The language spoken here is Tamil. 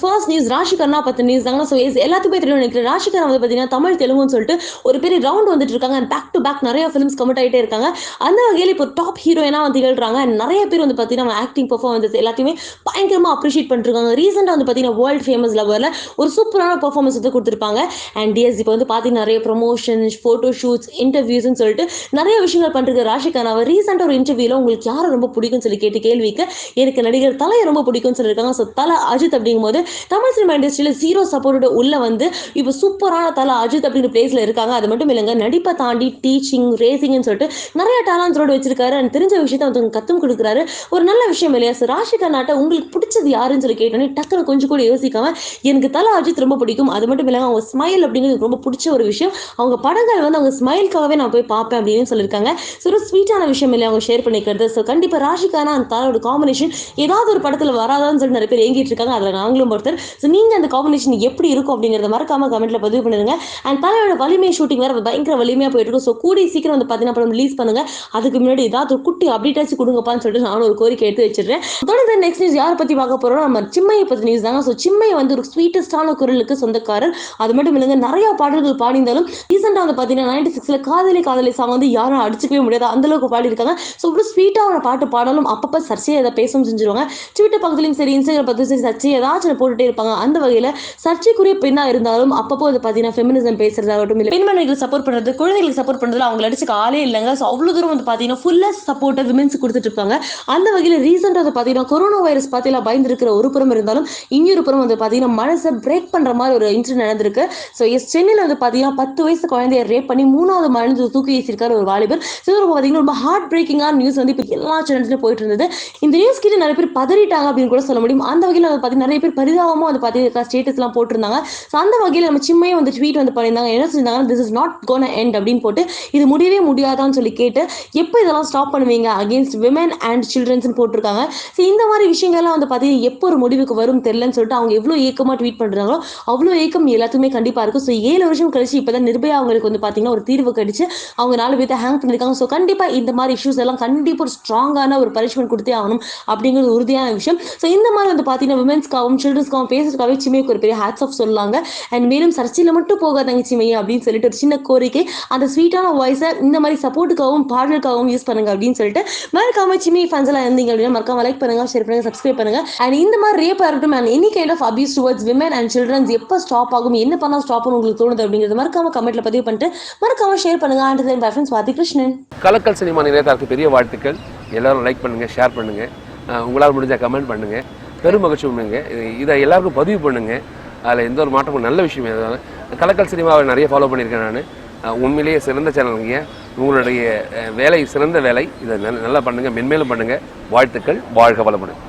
ஃபர்ஸ்ட் நியூஸ் ராஷிகர்னா பத்து நியூஸ் தாங்க. ஸோ எல்லாத்துக்குமே தெரியும் நினைக்கிறேன். ராஷிகர் வந்து பார்த்தீங்கன்னா தமிழ் தெலுங்குன்னு சொல்லிட்டு ஒரு பெரிய ரவுண்ட் வந்துட்டு இருக்காங்க. அண்ட் பேக் டு பேக் நிறைய ஃபிலிம்ஸ் கமிட் ஆகிட்டே இருக்காங்க. அந்த வகையில் இப்போ டாப் ஹீரோயினாக வந்து திகழ்றாங்க அண்ட் நிறைய பேர் வந்து பார்த்தீங்கன்னா ஆக்டிங் பர்ஃபார்மன்ஸ் எல்லாத்தையுமே பயங்கரமாக அப்ரிஷியேட் பண்ணிருக்காங்க ரீசெண்டாக வந்து பார்த்தீங்கன்னா வேர்ல்ட் ஃபேமஸ் லவரில் ஒரு சூப்பரான பர்ஃபார்மன்ஸ் வந்து கொடுத்துருப்பாங்க. அண்ட் டிஎஸ் இப்போ வந்து பார்த்தீங்கன்னா நிறைய ப்ரொமோஷன்ஸ் ஃபோட்டோ ஷூட்ஸ் இன்டர்வியூஸ்னு சொல்லிட்டு நிறைய விஷயங்கள் பண்ணுறது ராஷிகர் அவர் ரீசெண்டாக ஒரு இன்டர்வியூவில் உங்களுக்கு யாரை ரொம்ப பிடிக்கும்னு சொல்லி கேட்டு கேள்விக்கு எனக்கு நடிகர் தலையை ரொம்ப பிடிக்கும்னு சொல்லியிருக்காங்க. ஸோ தலை அஜித் அப்படிங்கும்போது தமிழ் சினிமா இண்டஸ்ட்ரியில் ஜீரோ சப்போர்ட்டோட உள்ள வந்து இப்போ சூப்பரான தலை அஜித் அப்படிங்கிற பிளேஸில் இருக்காங்க. அது மட்டும் இல்லைங்க நடிப்பை தாண்டி டீச்சிங் ரேசிங்னு சொல்லிட்டு நிறைய டேலண்ட்ஸோடு வச்சிருக்காரு. அண்ட் தெரிஞ்ச விஷயத்த வந்து கத்தும் கொடுக்குறாரு. ஒரு நல்ல விஷயம் இல்லையா சார் ராஷிகா நாட்டை உங்களுக்கு பிடிச்சது யாருன்னு சொல்லி கேட்டோன்னே டக்குனு கொஞ்சம் கூட யோசிக்காம எனக்கு தலை அஜித் ரொம்ப பிடிக்கும். அது மட்டும் இல்லாமல் அவங்க ஸ்மைல் அப்படிங்கிறது ரொம்ப பிடிச்ச ஒரு விஷயம். அவங்க படங்கள் வந்து அவங்க ஸ்மைல்காகவே நான் போய் பார்ப்பேன் அப்படின்னு சொல்லியிருக்காங்க. ஸோ ஒரு ஸ்வீட்டான விஷயம் இல்லையா அவங்க ஷேர் பண்ணிக்கிறது. ஸோ கண்டிப்பாக ராஷிகானா அந்த தலையோட காம்பினேஷன் ஏதாவது ஒரு படத்தில் வராதான்னு சொல்லி நிறைய பேர் ஏங்கிட்டு இருக்காங்க. அதில் நாங்களும் ஒருத்தர். ஸோ நீங்கள் அந்த காம்பினேஷன் எப்படி இருக்கும் அப்படிங்கிறத மறக்காம கமெண்ட்ல பதிவு பண்ணிருங்க. அண்ட் தலையோட வலிமை ஷூட்டிங் வேற பயங்கர வலிமையாக போயிட்டு இருக்கும். ஸோ கூடி சீக்கிரம் வந்து பார்த்தீங்கன்னா படம் ரிலீஸ் பண்ணுங்க. அதுக்கு முன்னாடி ஏதாவது ஒரு குட்டி அப்டேட்டாச்சும் கொடுங்கப்பான்னு சொல்லிட்டு நானும் ஒரு கோரிக்கை எடுத்து வச்சிருக்கேன் தொடர்ந்து நெக்ஸ்ட் நியூஸ் யாரை பற்றி பார்க்க போறோம் நம்ம சிம்மையை பற்றி நியூஸ் தாங்க. ஸோ சிம்மை வந்து ஒரு ஸ்வீட்டஸ்டான குரலுக்கு சொந்தக்காரர். அது மட்டும் இல்லைங்க நிறைய பாடல்கள் பாடிந்தாலும் ரீசெண்டாக வந்து பார்த்தீங்கன்னா நைன்டி சிக்ஸில் காதலி காதலி சாங் வந்து யாரும் அடிச்சுக்கவே முடியாது. அந்த அளவுக்கு பாடியிருக்காங்க. ஸோ இவ்வளோ ஸ்வீட்டான பாட்டு பாடலும் அப்பப்போ சர்ச்சையை அதை பேசவும் செஞ்சிருவாங்க. ட்விட்டர் பக்கத்துலையும் சரி இன்ஸ்டாகிராம் பக்கத்துலையும் சரி சர்ச்சை ஏதாச்சும் போட்டுட்டே இருப்பாங்க. அந்த வகையில் சர்ச்சைக்குரிய பெண்ணாக இருந்தாலும் அப்பப்போ அது பார்த்தீங்கன்னா ஃபெமினிசம் பேசுறதாகட்டும் இல்லை பெண்மணிகளுக்கு சப்போர்ட் பண்ணுறது குழந்தைகளுக்கு சப்போர்ட் பண்ணுறது அவங்க அடிச்சுக்க ஆளே இல்லைங்க. ஸோ அவ்வளோ தூரம் வந்து பார்த்தீங்கன்னா ஃபுல்லாக சப்போர்ட்டை விமென்ஸ் கொடுத்துட்டு இருப்பாங்க அந்த வகையில் ரீசெண்டாக வந்து பார்த்தீங்கன்னா கொரோனா வைரஸ் பார்த்தீங்கன்னா பயந்துருக்கிற ஒரு புறம் இருந்தாலும் இன்னொரு புறம் வந்து பார்த்தீங்கன்னா மனசை பிரேக் பண்ணுற மாதிரி ஒரு இன்சிடென்ட் நடந்திருக்கு. ஸோ எஸ் சென்னையில் வந்து பார்த்தீங்கன்னா பத்து வயசு குழந்தைய ரேப் பண்ணி மூணாவது மருந்து தூக்கி வீசியிருக்காரு ஒரு வாலிபர். ஸோ பார்த்தீங்கன்னா ரொம்ப ஹார்ட் பிரேக்கிங்கான நியூஸ் வந்து இப்போ எல்லா சேனல்ஸ்லையும் போயிட்டு இருந்தது. இந்த நியூஸ் கிட்ட நிறைய பேர் பதறிட்டாங்க அப்படின்னு கூட சொல்ல முடியும். அந்த வகையில் வந்து பார்த்தீங்கன்னா நிறைய பேர் பரிதாபமாக வந்து பார்த்தீங்கன்னா ஸ்டேட்டஸ்லாம் போட்டிருந்தாங்க. ஸோ அந்த வகையில் நம்ம சிம்மையை வந்து ட்வீட் வந்து பண்ணியிருந்தாங்க. என்ன செஞ்சாங்கன்னா this is not gone end அப்படின்னு போட்டு இது முடியவே முடியாதான்னு சொல்லி கேட்டு எப்போ இதெல்லாம் ஸ்டாப் பண்ணுவீங்க? அகேன்ஸ்ட் விமன் அண்ட் சில்ட்ரன்ஸ்னு போட்டிருக்காங்க. ஸோ இந்த மாதிரி விஷயங்கள்லாம் வந்து பார்த்தீங்கன்னா எப்போ ஒரு முடிவுக்கு வரும் தெரியலன்னு சொல்லிட்டு அவங்க எவ்வளோ ஏக்கமாக ட்வீட் பண்ணுறாங்களோ அவ்வளோ ஏக்கம் எல்லாத்துக்குமே கண்டிப்பாக இருக்கும். ஸோ ஏழு வருஷம் கழிச்சு இப்போ தான் நிர்பயா அவங்களுக்கு வந்து பார்த்தீங்கன்னா ஒரு தீர்வு கடிச்சு அவங்க நாலு பேர்த்த ஹேங் பண்ணியிருக்காங்க. ஸோ கண்டிப்பாக இந்த மாதிரி இஷ்யூஸ் எல்லாம் கண்டிப்பாக ஒரு ஸ்ட்ராங்கான ஒரு பனிஷ்மெண்ட் கொடுத்தே ஆகணும் அப்படிங்கிறது உறுதியான விஷயம். ஸோ இந்த மாதிரி வந்து பார்த்தீங்கன்னா விமன்ஸ்க்காகவும் சில்ட்ரன்ஸ்க்காகவும் பேசுறதுக்காகவே சிமைக்கு ஒரு பெரிய ஹேட்ஸ் ஆஃப் சொல்லாங்க அண்ட் மேலும் சர்ச்சையில் மட்டும் போகாதாங்க சிமையை அப்படின்னு சொல்லிட்டு ஒரு சின்ன கோரிக்கை. அந்த ஸ்வீட்டான வாய்ஸை இந்த மாதிரி சப்போர்ட்டுக்காகவும் பாடலுக்காகவும் யூஸ் பண்ணுங்க அப்படின்னு சொல்லிட்டு மறக்காம சிமி ஃபேன்ஸ் எல்லாம் இருந்தீங்க அப்படின்னா மறக்காம லைக் பண்ணுங்க ஷேர் பண்ணுங்க சப்ஸ்கிரைப் பண்ணுங்க. அண்ட் இந்த மாதிரி ரேப் இருக்கட்டும் and any kind of abuse towards women and childrens எப்போ ஸ்டாப் ஆகும் என்ன பண்ணால் ஸ்டாப் ஆகும் உங்களுக்கு தோணுது அப்படிங்கிறது மறக்காம கமெண்ட்ல பதிவு பண்ணிட்டு மறக்காம ஷேர் பண்ணுங்க. அண்ட் தென் ரெஃபரன்ஸ் பாத்தி கிருஷ்ணன் கலக்கல் சினிமா நிலையத்தாருக்கு பெரிய வாழ்த்துக்கள். எல்லாரும் லைக் பண்ணுங்கள் ஷேர் பண்ணுங்கள் உங்களால் முடிஞ்ச கமெண்ட் பண்ணுங்கள் பெரும் மகிழ்ச்சி இதை எல்லாருக்கும் பதிவு பண்ணுங்கள் அதில் எந்த ஒரு மாற்றமும் நல்ல விஷயம் எதாவது கலக்கல் சினிமாவை நிறைய ஃபாலோ பண்ணியிருக்கேன் நான். உண்மையிலேயே சிறந்த சேனலுங்க உங்களுடைய வேலை சிறந்த வேலை. இதை நல்லா பண்ணுங்கள் மென்மேலும் பண்ணுங்கள் வாழ்த்துக்கள். வாழ்க வளமுடன்.